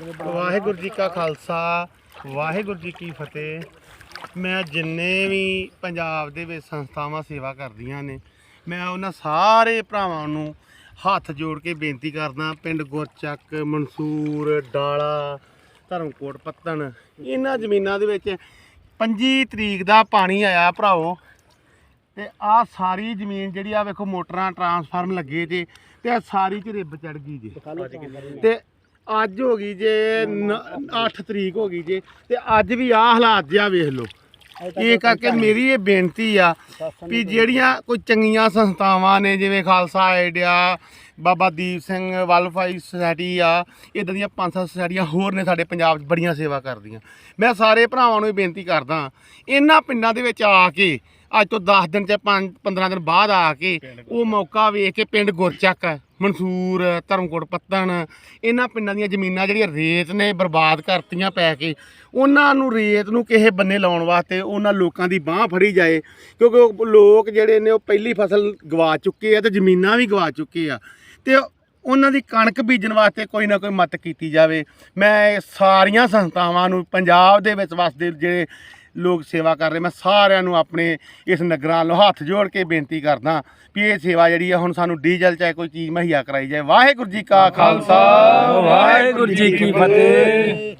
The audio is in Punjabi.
ਵਾਹਿਗੁਰੂ ਜੀ ਕਾ ਖਾਲਸਾ ਵਾਹਿਗੁਰੂ ਜੀ ਕੀ ਫਤਿਹ। ਮੈਂ ਜਿੰਨੇ ਵੀ ਪੰਜਾਬ ਦੇ ਵਿੱਚ ਸੰਸਥਾਵਾਂ ਸੇਵਾ ਕਰਦੀਆਂ ਨੇ ਮੈਂ ਉਹਨਾਂ ਸਾਰੇ ਭਰਾਵਾਂ ਨੂੰ ਹੱਥ ਜੋੜ ਕੇ ਬੇਨਤੀ ਕਰਦਾ ਪਿੰਡ ਗੁਰਚੱਕ ਮਨਸੂਰ ਡਾਲਾ ਧਰਮਕੋਟ ਪੱਤਣ ਇਹਨਾਂ ਜ਼ਮੀਨਾਂ ਦੇ ਵਿੱਚ 25 ਤਰੀਕ ਦਾ ਪਾਣੀ ਆਇਆ ਭਰਾਓ ਤੇ ਆਹ ਸਾਰੀ ਜ਼ਮੀਨ ਜਿਹੜੀ ਆ ਵੇਖੋ ਮੋਟਰਾਂ ਟਰਾਂਸਫਾਰਮ ਲੱਗੇ ਜੇ ਤੇ ਆਹ ਸਾਰੀ ਚ ਰਿੱਬ ਚੜ ਗਈ ਜੇ। ਤੇ ਅੱਜ ਹੋ ਗਈ ਜੇ 8 ਤਰੀਕ ਹੋ ਗਈ ਜੇ ਤੇ ਅੱਜ ਵੀ ਆਹ ਹਾਲਾਤ ਜਿਆ ਵੇਖ ਲਓ। ਇਹ ਕਰਕੇ ਮੇਰੀ ਇਹ ਬੇਨਤੀ ਆ ਵੀ ਜਿਹੜੀਆਂ ਕੋਈ ਚੰਗੀਆਂ ਸੰਸਥਾਵਾਂ ਨੇ ਜਿਵੇਂ Khalsa idea Baba Deep Singh welfare society ਆ ਇਦਾਂ ਦੀਆਂ ਪੰਜ ਸੱਤ ਸੁਸਾਇਟੀਆਂ ਹੋਰ ਨੇ ਸਾਡੇ ਪੰਜਾਬ 'ਚ ਬੜੀਆਂ ਸੇਵਾ ਕਰਦੀਆਂ। ਮੈਂ ਸਾਰੇ ਭਰਾਵਾਂ ਨੂੰ ਇਹ ਬੇਨਤੀ ਕਰਦਾ ਇਹਨਾਂ ਪਿੰਡਾਂ ਦੇ ਵਿੱਚ ਆ ਕੇ ਅੱਜ ਤੋਂ 10 ਦਿਨ 5 15 ਦਿਨ ਬਾਅਦ ਆ ਕੇ ਉਹ ਮੌਕਾ ਵੇਖ ਕੇ ਪਿੰਡ ਗੁਰਚੱਕ ਮਨਸੂਰ ਧਰਮਕੋਟ ਪੱਤਣ ਇਹਨਾਂ ਪਿੰਡਾਂ ਦੀਆਂ ਜ਼ਮੀਨਾਂ ਜਿਹੜੀਆਂ ਰੇਤ ਨੇ ਬਰਬਾਦ ਕਰਤੀਆਂ ਪੈ ਕੇ ਉਹਨਾਂ ਨੂੰ ਰੇਤ ਨੂੰ ਕਿਸੇ ਬੰਨੇ ਲਾਉਣ ਵਾਸਤੇ ਉਹਨਾਂ ਲੋਕਾਂ ਦੀ ਬਾਹ ਫੜੀ ਜਾਏ ਕਿਉਂਕਿ ਉਹ ਲੋਕ ਜਿਹੜੇ ਨੇ ਉਹ ਪਹਿਲੀ ਫਸਲ ਗਵਾ ਚੁੱਕੇ ਆ ਤੇ ਜ਼ਮੀਨਾਂ ਵੀ ਗਵਾ ਚੁੱਕੇ ਆ ਤੇ ਉਹਨਾਂ ਦੀ ਕਣਕ ਬੀਜਣ ਵਾਸਤੇ ਕੋਈ ਨਾ ਕੋਈ ਮਦਦ ਕੀਤੀ ਜਾਵੇ। ਮੈਂ ਸਾਰੀਆਂ ਸੰਸਥਾਵਾਂ ਨੂੰ ਪੰਜਾਬ ਦੇ ਵਿੱਚ ਵਸਦੇ ਜਿਹੜੇ ਲੋਕ ਸੇਵਾ ਕਰ ਰਹੇ। ਮੈਂ ਸਾਰਿਆਂ ਨੂੰ ਆਪਣੇ ਇਸ ਨਗਰਾਂ ਨੂੰ ਹੱਥ ਜੋੜ ਕੇ ਬੇਨਤੀ ਕਰਦਾ ਵੀ ਇਹ ਸੇਵਾ ਜਿਹੜੀ ਆ, ਹੁਣ ਸਾਨੂੰ ਡੀਜ਼ਲ ਚਾਹੇ ਕੋਈ ਚੀਜ਼ ਮੁਹੱਈਆ ਕਰਾਈ ਜਾਏ। ਵਾਹਿਗੁਰੂ ਜੀ ਕਾ ਖਾਲਸਾ। ਵਾਹਿਗੁਰੂ ਜੀ ਕੀ ਫਤਿਹ।